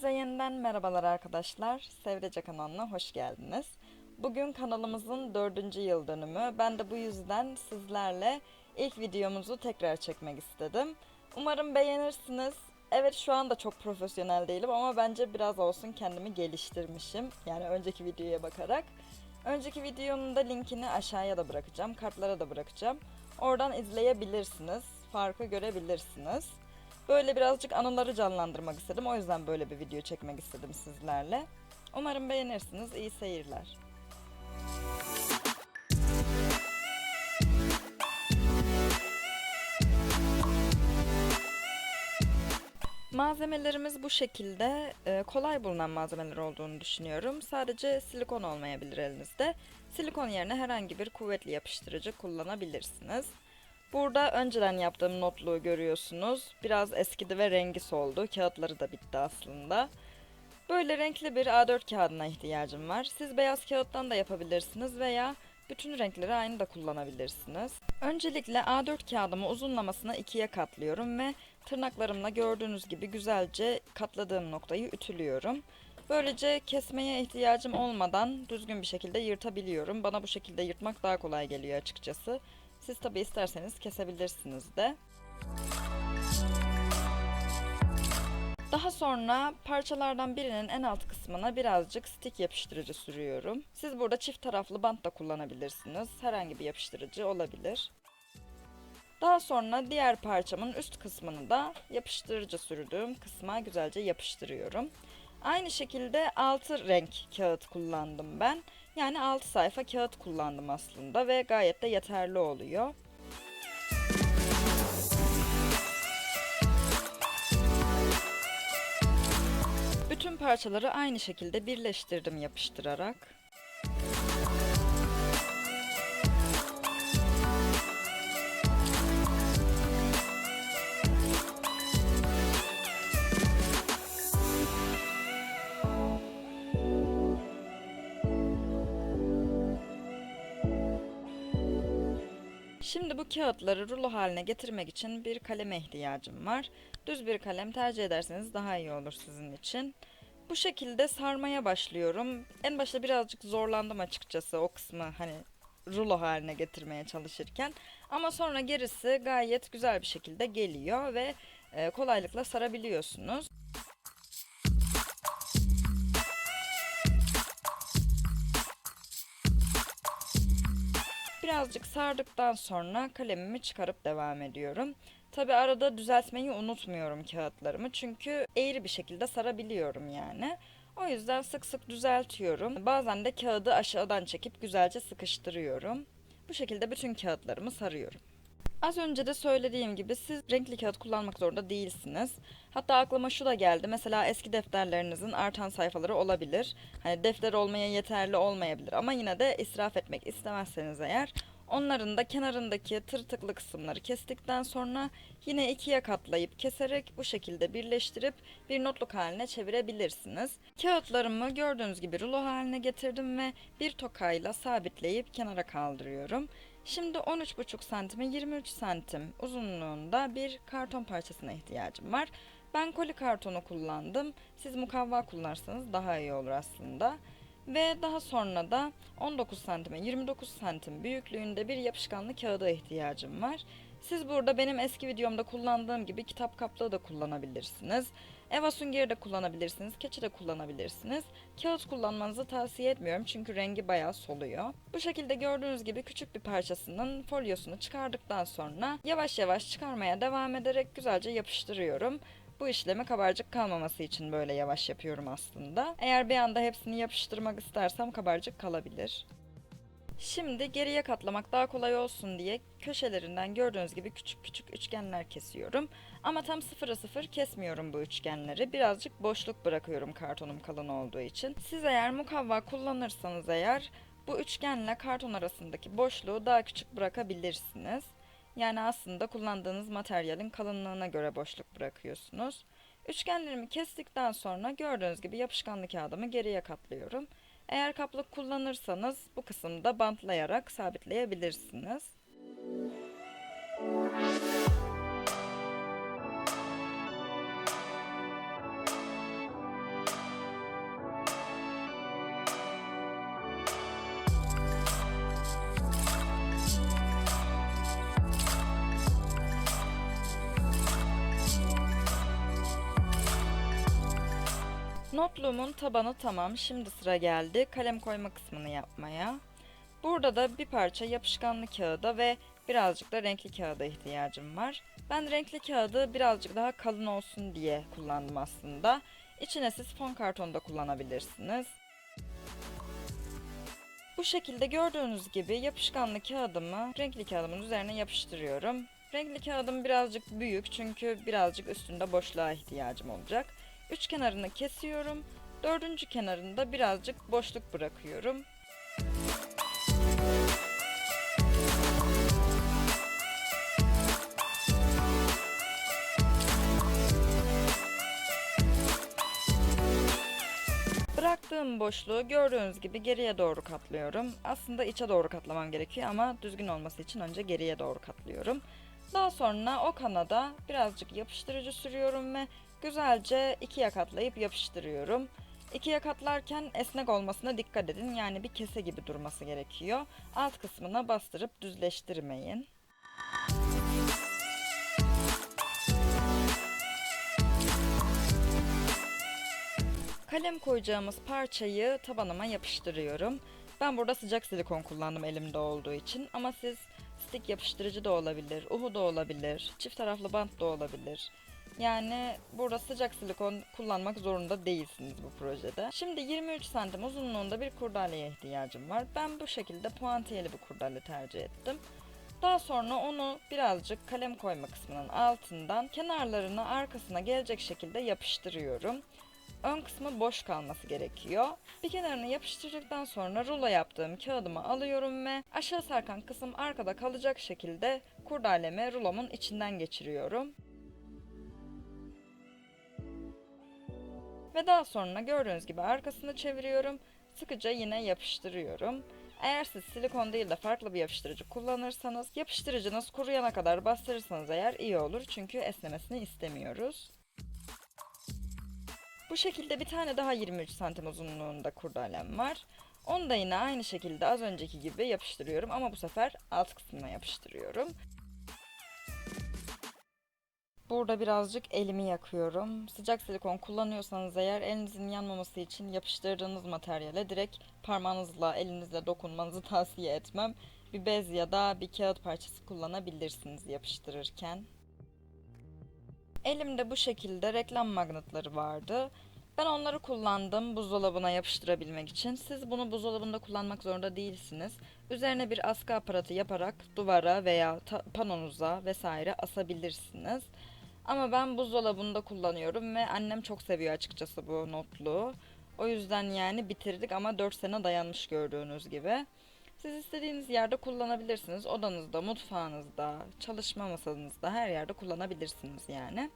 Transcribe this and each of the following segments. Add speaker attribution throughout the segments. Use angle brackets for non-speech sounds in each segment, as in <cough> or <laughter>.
Speaker 1: Hepinize yeniden merhabalar arkadaşlar. Sevdece kanalına hoş geldiniz. Bugün kanalımızın dördüncü yıl dönümü. Ben de bu yüzden sizlerle ilk videomuzu tekrar çekmek istedim. Umarım beğenirsiniz. Evet şu anda çok profesyonel değilim ama bence biraz olsun kendimi geliştirmişim. Yani önceki videoya bakarak. Önceki videonun da linkini aşağıya da bırakacağım. Kartlara da bırakacağım. Oradan izleyebilirsiniz. Farkı görebilirsiniz. Böyle birazcık anıları canlandırmak istedim. O yüzden böyle bir video çekmek istedim sizlerle. Umarım beğenirsiniz. İyi seyirler. Malzemelerimiz bu şekilde e, kolay bulunan malzemeler olduğunu düşünüyorum. Sadece silikon olmayabilir elinizde. Silikon yerine herhangi bir kuvvetli yapıştırıcı kullanabilirsiniz. Burada önceden yaptığım notluğu görüyorsunuz. Biraz eskidi ve rengi soldu. Kağıtları da bitti aslında. Böyle renkli bir A4 kağıdına ihtiyacım var. Siz beyaz kağıttan da yapabilirsiniz veya bütün renkleri aynı da kullanabilirsiniz. Öncelikle A4 kağıdımı uzunlamasına ikiye katlıyorum ve tırnaklarımla gördüğünüz gibi güzelce katladığım noktayı ütülüyorum. Böylece kesmeye ihtiyacım olmadan düzgün bir şekilde yırtabiliyorum. Bana bu şekilde yırtmak daha kolay geliyor açıkçası. Siz tabi isterseniz kesebilirsiniz de. Daha sonra parçalardan birinin en alt kısmına birazcık stick yapıştırıcı sürüyorum. Siz burada çift taraflı bant da kullanabilirsiniz. Herhangi bir yapıştırıcı olabilir. Daha sonra diğer parçamın üst kısmını da yapıştırıcı sürdüğüm kısma güzelce yapıştırıyorum. Aynı şekilde 6 renk kağıt kullandım ben. Yani 6 sayfa kağıt kullandım aslında ve gayet de yeterli oluyor. Bütün parçaları aynı şekilde birleştirdim yapıştırarak. Şimdi bu kağıtları rulo haline getirmek için bir kaleme ihtiyacım var. Düz bir kalem tercih ederseniz daha iyi olur sizin için. Bu şekilde sarmaya başlıyorum. En başta birazcık zorlandım açıkçası o kısmı hani rulo haline getirmeye çalışırken. Ama sonra gerisi gayet güzel bir şekilde geliyor ve e, kolaylıkla sarabiliyorsunuz. Birazcık sardıktan sonra kalemimi çıkarıp devam ediyorum. Tabi arada düzeltmeyi unutmuyorum kağıtlarımı çünkü eğri bir şekilde sarabiliyorum yani. O yüzden sık sık düzeltiyorum. Bazen de kağıdı aşağıdan çekip güzelce sıkıştırıyorum. Bu şekilde bütün kağıtlarımı sarıyorum. Az önce de söylediğim gibi siz renkli kağıt kullanmak zorunda değilsiniz. Hatta aklıma şu da geldi. Mesela eski defterlerinizin artan sayfaları olabilir. Hani defter olmaya yeterli olmayabilir ama yine de israf etmek istemezseniz eğer onların da kenarındaki tırtıklı kısımları kestikten sonra yine ikiye katlayıp keserek bu şekilde birleştirip bir notluk haline çevirebilirsiniz. Kağıtlarımı gördüğünüz gibi rulo haline getirdim ve bir tokayla sabitleyip kenara kaldırıyorum. Şimdi 13,5 santime 23 santim uzunluğunda bir karton parçasına ihtiyacım var. Ben koli kartonu kullandım. Siz mukavva kullanırsanız daha iyi olur aslında. Ve daha sonra da 19 santime 29 santim büyüklüğünde bir yapışkanlı kağıda ihtiyacım var. Siz burada benim eski videomda kullandığım gibi kitap kaplığı da kullanabilirsiniz. Eva süngeri de kullanabilirsiniz, keçi de kullanabilirsiniz. Kağıt kullanmanızı tavsiye etmiyorum çünkü rengi bayağı soluyor. Bu şekilde gördüğünüz gibi küçük bir parçasının folyosunu çıkardıktan sonra yavaş yavaş çıkarmaya devam ederek güzelce yapıştırıyorum. Bu işlemi kabarcık kalmaması için böyle yavaş yapıyorum aslında. Eğer bir anda hepsini yapıştırmak istersem kabarcık kalabilir. Şimdi geriye katlamak daha kolay olsun diye köşelerinden gördüğünüz gibi küçük küçük üçgenler kesiyorum. Ama tam sıfıra sıfır kesmiyorum bu üçgenleri. Birazcık boşluk bırakıyorum kartonum kalın olduğu için. Siz eğer mukavva kullanırsanız eğer bu üçgenle karton arasındaki boşluğu daha küçük bırakabilirsiniz. Yani aslında kullandığınız materyalin kalınlığına göre boşluk bırakıyorsunuz. Üçgenlerimi kestikten sonra gördüğünüz gibi yapışkanlı kağıdımı geriye katlıyorum. Eğer kaplık kullanırsanız bu kısımda bantlayarak sabitleyebilirsiniz. Notluğumun tabanı tamam. Şimdi sıra geldi kalem koyma kısmını yapmaya. Burada da bir parça yapışkanlı kağıda ve birazcık da renkli kağıda ihtiyacım var. Ben renkli kağıdı birazcık daha kalın olsun diye kullandım aslında. İçine siz fon kartonu da kullanabilirsiniz. Bu şekilde gördüğünüz gibi yapışkanlı kağıdımı renkli kağıdımın üzerine yapıştırıyorum. Renkli kağıdım birazcık büyük çünkü birazcık üstünde boşluğa ihtiyacım olacak. Üç kenarını kesiyorum. Dördüncü kenarında birazcık boşluk bırakıyorum. Bıraktığım boşluğu gördüğünüz gibi geriye doğru katlıyorum. Aslında içe doğru katlamam gerekiyor ama düzgün olması için önce geriye doğru katlıyorum. Daha sonra o kanada birazcık yapıştırıcı sürüyorum ve güzelce ikiye katlayıp yapıştırıyorum. İkiye katlarken esnek olmasına dikkat edin. Yani bir kese gibi durması gerekiyor. Alt kısmına bastırıp düzleştirmeyin. Kalem koyacağımız parçayı tabanıma yapıştırıyorum. Ben burada sıcak silikon kullandım elimde olduğu için ama siz stick yapıştırıcı da olabilir, uhu da olabilir, çift taraflı bant da olabilir. Yani burada sıcak silikon kullanmak zorunda değilsiniz bu projede. Şimdi 23 santim uzunluğunda bir kurdaleye ihtiyacım var. Ben bu şekilde puantiyeli bir kurdale tercih ettim. Daha sonra onu birazcık kalem koyma kısmının altından kenarlarına arkasına gelecek şekilde yapıştırıyorum. Ön kısmı boş kalması gerekiyor. Bir kenarını yapıştırdıktan sonra rulo yaptığım kağıdımı alıyorum ve aşağı sarkan kısım arkada kalacak şekilde kurdalemi rulomun içinden geçiriyorum. Ve daha sonra gördüğünüz gibi arkasını çeviriyorum. Sıkıca yine yapıştırıyorum. Eğer siz silikon değil de farklı bir yapıştırıcı kullanırsanız yapıştırıcınız kuruyana kadar bastırırsanız eğer iyi olur. Çünkü esnemesini istemiyoruz. Bu şekilde bir tane daha 23 santim uzunluğunda kurdalem var. Onu da yine aynı şekilde az önceki gibi yapıştırıyorum ama bu sefer alt kısmına yapıştırıyorum. Burada birazcık elimi yakıyorum. Sıcak silikon kullanıyorsanız eğer elinizin yanmaması için yapıştırdığınız materyale direkt parmağınızla elinizle dokunmanızı <laughs> tavsiye etmem. Bir bez ya da bir kağıt parçası kullanabilirsiniz yapıştırırken. Elimde bu şekilde reklam magnetleri vardı. Ben onları kullandım buzdolabına yapıştırabilmek için. Siz bunu buzdolabında kullanmak zorunda değilsiniz. Üzerine bir askı aparatı yaparak duvara veya panonuza vesaire asabilirsiniz. Ama ben buzdolabında kullanıyorum ve annem çok seviyor açıkçası bu notluğu. O yüzden yani bitirdik ama 4 sene dayanmış gördüğünüz gibi. Siz istediğiniz yerde kullanabilirsiniz. Odanızda, mutfağınızda, çalışma masanızda her yerde kullanabilirsiniz yani.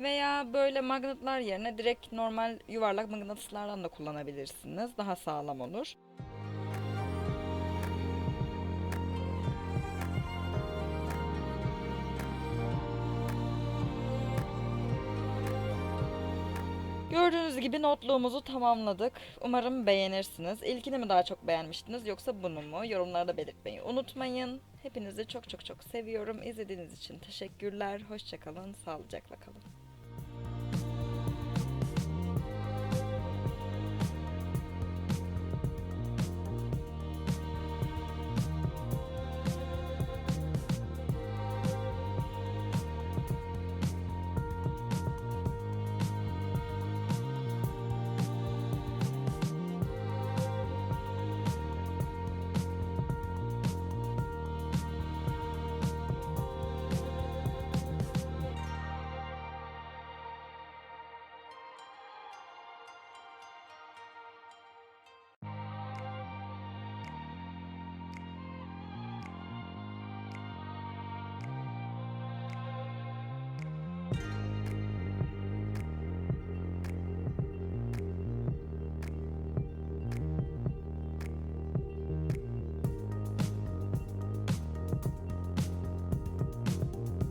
Speaker 1: Veya böyle magnetler yerine direkt normal yuvarlak mıknatıslardan da kullanabilirsiniz. Daha sağlam olur. Gördüğünüz gibi notluğumuzu tamamladık. Umarım beğenirsiniz. İlkini mi daha çok beğenmiştiniz yoksa bunu mu? Yorumlarda belirtmeyi unutmayın. Hepinizi çok çok çok seviyorum. İzlediğiniz için teşekkürler. Hoşçakalın, sağlıcakla kalın.